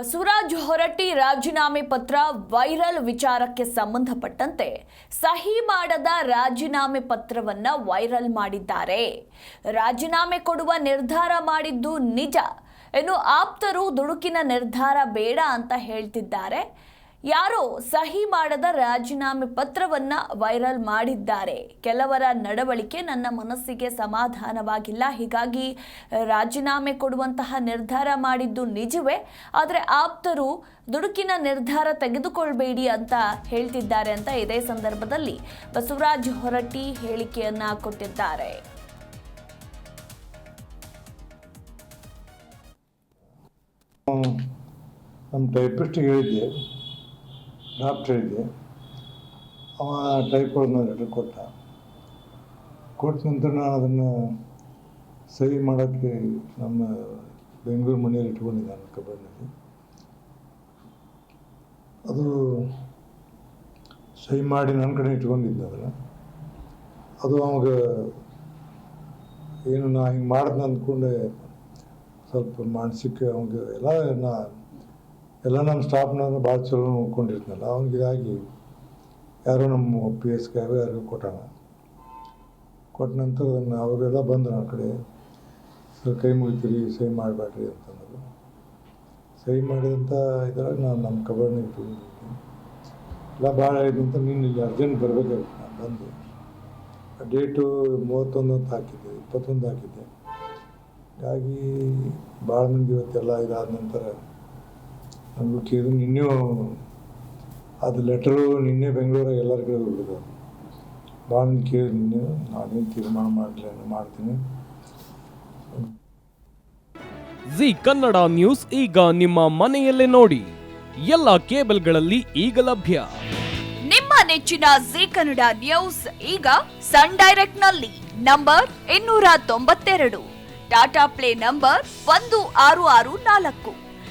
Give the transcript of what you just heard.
ಬಸವರಾಜ್ ಹೊರಟ್ಟಿ ರಾಜೀನಾಮೆ ಪತ್ರ ವೈರಲ್ ವಿಚಾರಕ್ಕೆ ಸಂಬಂಧಪಟ್ಟಂತೆ ಸಹಿ ಮಾಡದ ರಾಜೀನಾಮೆ ಪತ್ರವನ್ನ ವೈರಲ್ ಮಾಡಿದ್ದಾರೆ. ರಾಜೀನಾಮೆ ಕೊಡುವ ನಿರ್ಧಾರ ಮಾಡಿದ್ದು ನಿಜ. ಇನ್ನು ಆಪ್ತರು ದುಡುಕಿನ ನಿರ್ಧಾರ ಬೇಡ ಅಂತ ಹೇಳ್ತಿದ್ದಾರೆ. ಯಾರೋ ಸಹಿ ಮಾಡದ ರಾಜೀನಾಮೆ ಪತ್ರವನ್ನ ವೈರಲ್ ಮಾಡಿದ್ದಾರೆ. ಕೆಲವರ ನಡವಳಿಕೆ ನನ್ನ ಮನಸ್ಸಿಗೆ ಸಮಾಧಾನವಾಗಿಲ್ಲ. ಹೀಗಾಗಿ ರಾಜೀನಾಮೆ ಕೊಡುವಂತಹ ನಿರ್ಧಾರ ಮಾಡಿದ್ದು ನಿಜವೇ? ಆದರೆ ಆಪ್ತರು ದುಡುಕಿನ ನಿರ್ಧಾರ ತೆಗೆದುಕೊಳ್ಬೇಡಿ ಅಂತ ಹೇಳ್ತಿದ್ದಾರೆ ಅಂತ ಇದೇ ಸಂದರ್ಭದಲ್ಲಿ ಬಸವರಾಜ್ ಹೊರಟ್ಟಿ ಹೇಳಿಕೆಯನ್ನ ಕೊಟ್ಟಿದ್ದಾರೆ. ನಮ್ಮ ಟೈಪಿಸ್ಟ್ ಹೇಳಿದ್ದೆ. ಡ್ರಾಫ್ಟ್ ಹೇಳಿದ್ದೆ ಅವ ಟೈಪ್ ನಾನು ಲೆಟರ್ ಕೊಟ್ಟ. ಕೊಟ್ಟ ನಂತರ ನಾನು ಅದನ್ನು ಸಹಿ ಮಾಡೋಕ್ಕೆ ನಮ್ಮ ಬೆಂಗಳೂರು ಮನೆಯಲ್ಲಿ ಇಟ್ಕೊಂಡಿದ್ದೆ ನನ್ನ ಕಬರ್ನಲ್ಲಿ ಅದು ಸಹಿ ಮಾಡಿ ನನ್ನ ಕಡೆ ಇಟ್ಕೊಂಡಿದ್ದೆ ಅದನ್ನು. ಅದು ಅವಾಗ ಏನು ನಾ ಹಿಂಗೆ ಮಾಡ್ದೆ ಅಂದ್ಕೊಂಡೆ ಸ್ವಲ್ಪ ಮಾನಸಿಕ ಅವ್ನಿಗೆ ಎಲ್ಲ ನಾ ಎಲ್ಲ ನಮ್ಮ ಸ್ಟಾಫ್ನ ಭಾಳ ಚಲೋ ನೋಡ್ಕೊಂಡಿರ್ತಾನಲ್ಲ, ಅವ್ನಿಗೆ ಇದಾಗಿ ಯಾರೋ ನಮ್ಮ ಪಿ ಎಸ್ ಯಾರೋ ಯಾರಿಗೂ ಕೊಟ್ಟಾನ. ಕೊಟ್ಟ ನಂತರ ಅದನ್ನು ಅವರೆಲ್ಲ ಬಂದರು ಆ ಕಡೆ, ಸರ್ ಕೈ ಮುಗಿತೀರಿ, ಸಹಿ ಮಾಡಬೇಡ್ರಿ ಅಂತಂದರು. ಸಹಿ ಮಾಡಿದಂಥ ಇದ್ರಾಗ ನಾನು ನಮ್ಮ ಕಬಡ್ಡಿ ಇಟ್ಟು ಎಲ್ಲ ಭಾಳ ಅಂತ ನೀನು ಇಲ್ಲಿ ಅರ್ಜೆಂಟ್ ಬರಬೇಕಾಗಿತ್ತು, ನಾನು ಬಂದು. ಡೇಟು ಮೂವತ್ತೊಂದು ಅಂತ ಹಾಕಿದ್ದೆ, ಇಪ್ಪತ್ತೊಂದು ಹಾಕಿದ್ದೆ. ಹಾಗಾಗಿ ಭಾಳ ಮಂದಿ ಇವತ್ತೆಲ್ಲ ಇದಾದ ನಂತರ ನಮಗೂ ಕೇಳಿದ್ರು ನಿನ್ನೆ ಅದು ಲೆಟ್ರು ನಿನ್ನೆ ಬೆಂಗಳೂರಾಗ ಎಲ್ಲರ ಕಡೆ ಹೋಗಿದ್ದು ನಾನು ಕೇಳಿ ನಿನ್ನೆ ನಾನೇನು ತೀರ್ಮಾನ ಮಾಡಲಿ ಮಾಡ್ತೀನಿ. ಜಿ ಕನ್ನಡ ನ್ಯೂಸ್ ಈಗ ನಿಮ್ಮ ಮನೆಯಲ್ಲೇ ನೋಡಿ. ಎಲ್ಲ ಕೇಬಲ್ಗಳಲ್ಲಿ ಈಗ ಲಭ್ಯ. ನಿಮ್ಮ ನೆಚ್ಚಿನ ಜಿ ಕನ್ನಡ ನ್ಯೂಸ್ ಈಗ ಸನ್ ಡೈರೆಕ್ಟ್ನಲ್ಲಿ ನಂಬರ್ ಇನ್ನೂರ ತೊಂಬತ್ತೆರಡು. ಟಾಟಾ ಪ್ಲೇ ನಂಬರ್ ಒಂದು ಆರು ಆರು ನಾಲ್ಕು.